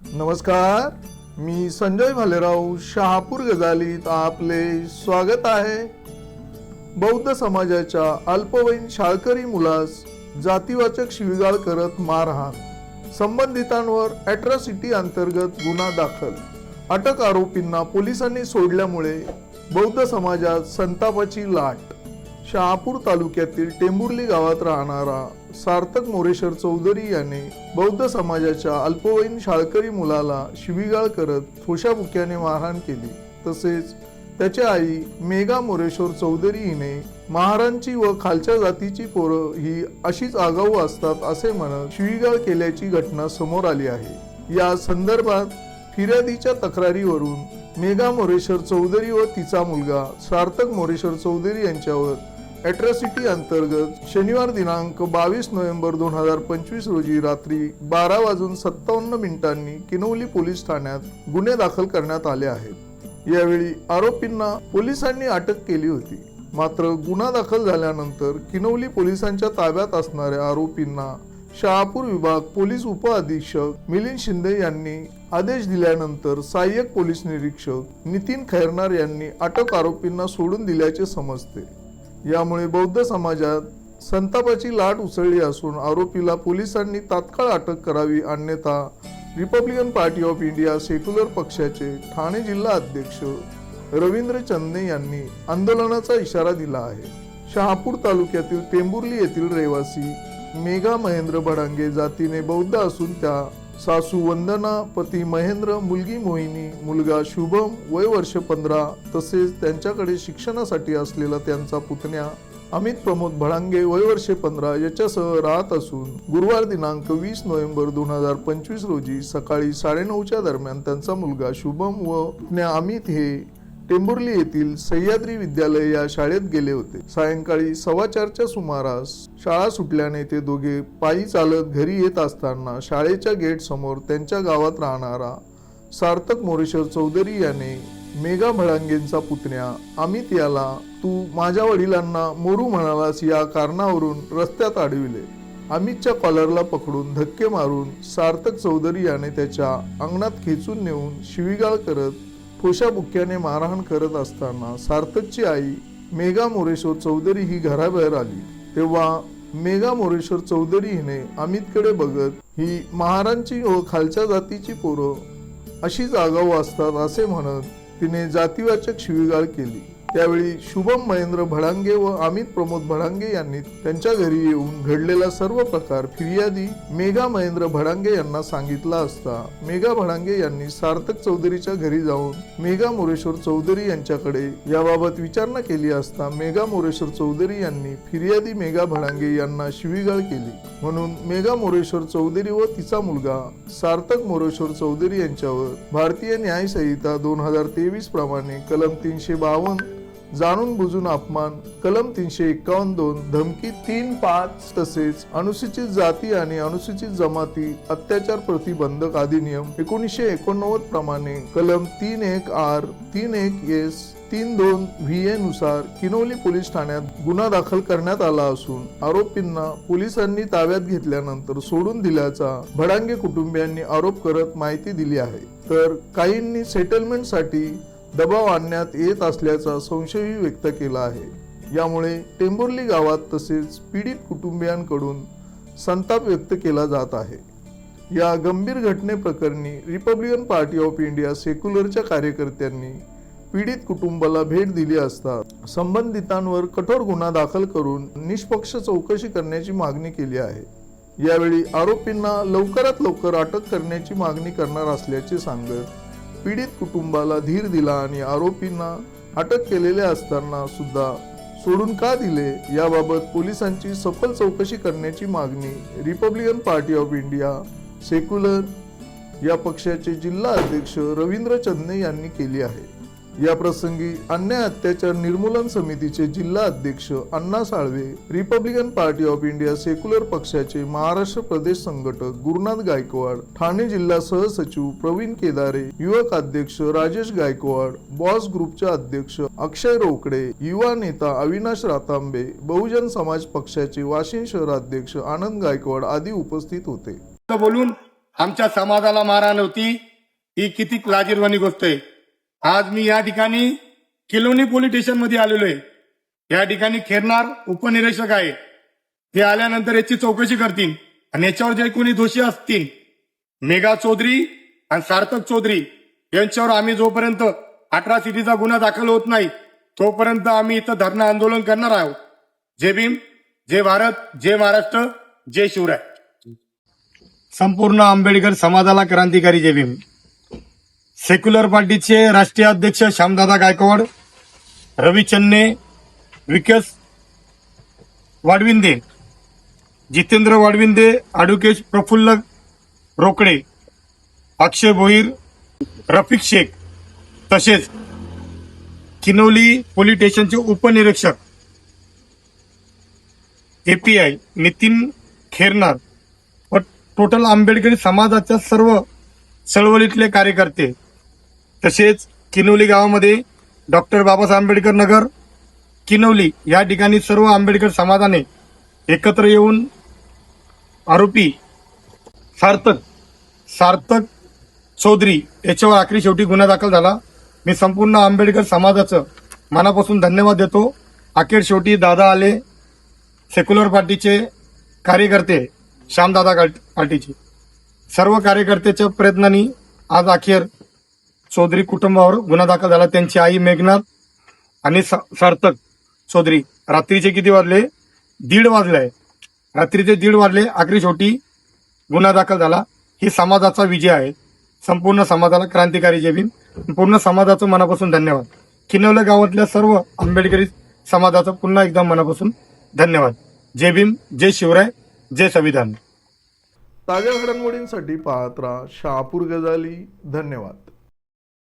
नमस्कार मी संजय भालेराव शहापूर गजालीत आपले स्वागत आहे. बौद्ध समाजाच्या अल्पवयीन शाळकरी मुलास जातीवाचक शिविगाळ करत मारहाण संबंधितांवर अॅट्रॉसिटी अंतर्गत गुन्हा दाखल अटक आरोपींना पोलिसांनी सोडल्यामुळे बौद्ध समाजात संतापाची लाट शहापूर तालुक्यातील टेंबुर्ली गावात राहणारा सार्थक मोरेश्वर चौधरी याने बौद्ध समाजाच्या अल्पवयीन शाळकरी मुलाला शिवीगाळ करत ठोशाबुक्याने मारहाण केली. तसेच त्याची आई मेघा मोरेश्वर चौधरी हिने महारांची व खालच्या जातीची पोरं ही अशीच आगाऊ असतात असे म्हणत शिवीगाळ केल्याची घटना समोर आली आहे. या संदर्भात फिर्यादीच्या तक्रारीवरून मेघा मोरेश्वर चौधरी व तिचा मुलगा सार्थक मोरेश्वर चौधरी यांच्यावर अॅट्रॉसिटी अंतर्गत शनिवार दिनांक बावीस नोव्हेंबर दोन हजार पंचवीस रोजी रात्री बारा वाजून सत्तावन्न मिनिटांनी किनवली पोलीस ठाण्यात गुन्हे दाखल करण्यात आले आहेत. यावेळी आरोपींना पोलिसांनी अटक केली होती. मात्र गुन्हा दाखल झाल्यानंतर किनवली पोलिसांच्या ताब्यात असणाऱ्या आरोपींना शहापूर विभाग पोलीस उपअधीक्षक मिलिंद शिंदे यांनी आदेश दिल्यानंतर सहाय्यक पोलीस निरीक्षक नितीन खैरनार यांनी अटक आरोपींना सोडून दिल्याचे समजते. यामुळे बौद्ध समाजात संतापाची लाट उसळली असून आरोपीला पोलिसांनी तात्काळ अटक करावी अन्यथा Republican Party of India Secular पक्षाचे ठाणे जिल्हा अध्यक्ष रवींद्र चंदने यांनी आंदोलनाचा इशारा दिला आहे. शहापूर तालुक्यातील टेंभुर्ली येथील रहिवासी मेघा महेंद्र भडांगे जातीने बौद्ध असून त्या सासू वंदना पती महेंद्र मुलगी मोहिनी मुलगा शुभम वय वर्ष पंधरा तसेच त्यांच्याकडे शिक्षणासाठी असलेला त्यांचा पुतण्या अमित प्रमोद भडांगे वय वर्षे पंधरा याच्यासह राहत असून गुरुवार दिनांक वीस नोव्हेंबर दोन हजार पंचवीस रोजी सकाळी साडेनऊच्या दरम्यान त्यांचा मुलगा शुभम व पुण्या अमित हे टेंभुर्ली येथील सह्याद्री विद्यालय या शाळेत गेले होते. सायंकाळी सव्वा चारच्या सुमारास शाळा सुटल्याने ते दोघे पायी चालत घरी येत असताना शाळेच्या गेट समोर त्यांच्या गावात राहणारा सार्थक मोरेश्वर चौधरी याने मेघा भडांगेंचा पुतण्या अमित याला तू माझ्या वडिलांना मोरू म्हणालास या कारणावरून रस्त्यात अडविले. अमितच्या कॉलरला पकडून धक्के मारून सार्थक चौधरी याने त्याच्या अंगणात खेचून नेऊन शिवीगाळ करत ठोशाबुक्याने मारहाण करत असताना सार्थकची आई मेघा मोरेश्वर चौधरी ही घराबाहेर आली. तेव्हा मेघा मोरेश्वर चौधरी हिने अमितकडे बघत ही महारांची व खालच्या जातीची पोरं अशी जागा असतात असे म्हणत तिने जातीवाचक शिवीगाळ केली. त्यावेळी शुभम महेंद्र भडांगे व अमित प्रमोद भडांगे यांनी त्यांच्या घरी येऊन घडलेला सर्व प्रकार फिर्यादी मेघा महेंद्र भडांगे यांना सांगितला असता. मेघा भडांगे यांनी सार्थक चौधरीच्या घरी जाऊन मेघा मोरेश्वर चौधरी यांच्याकडे याबाबत विचारणा केली असता मेघा मोरेश्वर चौधरी यांनी फिर्यादी मेघा भडांगे यांना शिवीगाळ केली. म्हणून मेघा मोरेश्वर चौधरी व तिचा मुलगा सार्थक मोरेश्वर चौधरी यांच्यावर भारतीय न्यायसंहिता दोन हजार तेवीस प्रमाणे कलम तीनशे बावन्न जाणून बुजून अपमान कलम तीनशे एकावन्न दोन धमकी तीन पाच तसेच अनुसूचित जाती आणि अनुसूचित जमाती अत्याचार प्रतिबंधक अधिनियम एकोणीसशे एकोणनव्वद प्रमाणे कलम तीन एक आर तीन एक एस तीन दोन व्ही ए नुसार किनोली पोलीस ठाण्यात गुन्हा दाखल करण्यात आला असून आरोपींना पोलिसांनी ताब्यात घेतल्यानंतर सोडून दिल्याचा भडांगे कुटुंबियांनी आरोप करत माहिती दिली आहे. तर काहींनी सेटलमेंटसाठी दबाव आणण्यात येत असल्याचा संशयही व्यक्त केला आहे. यामुळे टेंबुर्ली गावात तसेच पीडित कुटुंबियांकडून संताप व्यक्त केला जात आहे. या गंभीर घटनेप्रकरणी रिपब्लिकन पार्टी ऑफ इंडिया सेक्युलरच्या कार्यकर्त्यांनी पीडित कुटुंबाला भेट दिली असता संबंधितांवर कठोर गुन्हा दाखल करून निष्पक्ष चौकशी करण्याची मागणी केली आहे. यावेळी आरोपींना लवकरात लवकर अटक करण्याची मागणी करणार असल्याचे सांगत पीडित कुटुंबाला धीर दिला आणि आरोपींना अटक केलेले असताना सुद्धा सोडून का दिले याबाबत पोलिसांची सखोल चौकशी करण्याची मागणी Republican Party of India Secular या पक्षाचे जिल्हा अध्यक्ष रवींद्र चंदने यांनी केली आहे. या प्रसंगी अन्याय अत्याचार निर्मूलन समितीचे जिल्हा अध्यक्ष Anna Salve Republican Party of India Secular पक्षाचे महाराष्ट्र प्रदेश संघटक गुरुनाथ गायकवाड ठाणे जिल्हा सहसचिव प्रवीण केदारे युवक अध्यक्ष राजेश गायकवाड बॉस ग्रुपचे अध्यक्ष अक्षय रोकडे युवा नेता अविनाश रातांबे बहुजन समाज पक्षाचे वाशिम शहराध्यक्ष आनंद गायकवाड आदी उपस्थित होते. बोलून आमच्या समाजाला मारहाण होती. ही किती लाजीरवाणी गोष्ट आहे. आज मी या ठिकाणी किलोनी पोलीस स्टेशनमध्ये आलेलो आहे. या ठिकाणी खेरणार उपनिरीक्षक आहे ते आल्यानंतर याची चौकशी करतील आणि याच्यावर जे कोणी दोषी असतील मेघा चौधरी आणि सार्थक चौधरी यांच्यावर आम्ही जोपर्यंत अठरा सिटीचा गुन्हा दाखल होत नाही तोपर्यंत आम्ही इथं धरणं आंदोलन करणार आहोत. जय भीम जय भारत जय महाराष्ट्र जय शिवराय. संपूर्ण आंबेडकर समाजाला क्रांतिकारी जय भीम. सेक्युलर पार्टीचे राष्ट्रीय अध्यक्ष श्यामदादा गायकवाड रवी चन्ने विकास वाडविंदे जितेंद्र वाडविंदे ॲडव्होकेट प्रफुल्ल रोकडे अक्षय भोईर रफिक शेख तसेच किनोली पोलीस स्टेशनचे उपनिरीक्षक एपीआय नितीन खेरनार व टोटल आंबेडकरी समाजाच्या सर्व चळवळीतले कार्यकर्ते तसेच किनवली गावामध्ये डॉक्टर बाबासाहेब आंबेडकर नगर किनवली या ठिकाणी सर्व आंबेडकर समाजाने एकत्र येऊन आरोपी सार्थक सार्थक चौधरी याच्यावर आखरी शेवटी गुन्हा दाखल झाला. मी संपूर्ण आंबेडकर समाजाचं मनापासून धन्यवाद देतो. अखेर शेवटी दादा आले सेक्युलर पार्टीचे कार्यकर्ते श्यामदादा पार्टीचे सर्व कार्यकर्त्याच्या प्रयत्नांनी आज अखेर चौधरी कुटुंबावर गुन्हा दाखल झाला. त्यांची आई मेघनाथ आणि सार्थक चौधरी. रात्रीचे किती वाजले? दीड वाजले. आहे रात्रीचे दीड वाजले. आखरी शेवटी गुन्हा दाखल झाला. ही समाजाचा विजय आहे. संपूर्ण समाजाला क्रांतिकारी जय भीम. पूर्ण समाजाचं मनापासून धन्यवाद. किनवल्या गावातल्या सर्व आंबेडकरी समाजाचं पुन्हा एकदा मनापासून धन्यवाद. जय भीम जय शिवराय जय संविधान. ताज्या घडामोडींसाठी पाहत राहा शहापूर गजाली. धन्यवाद.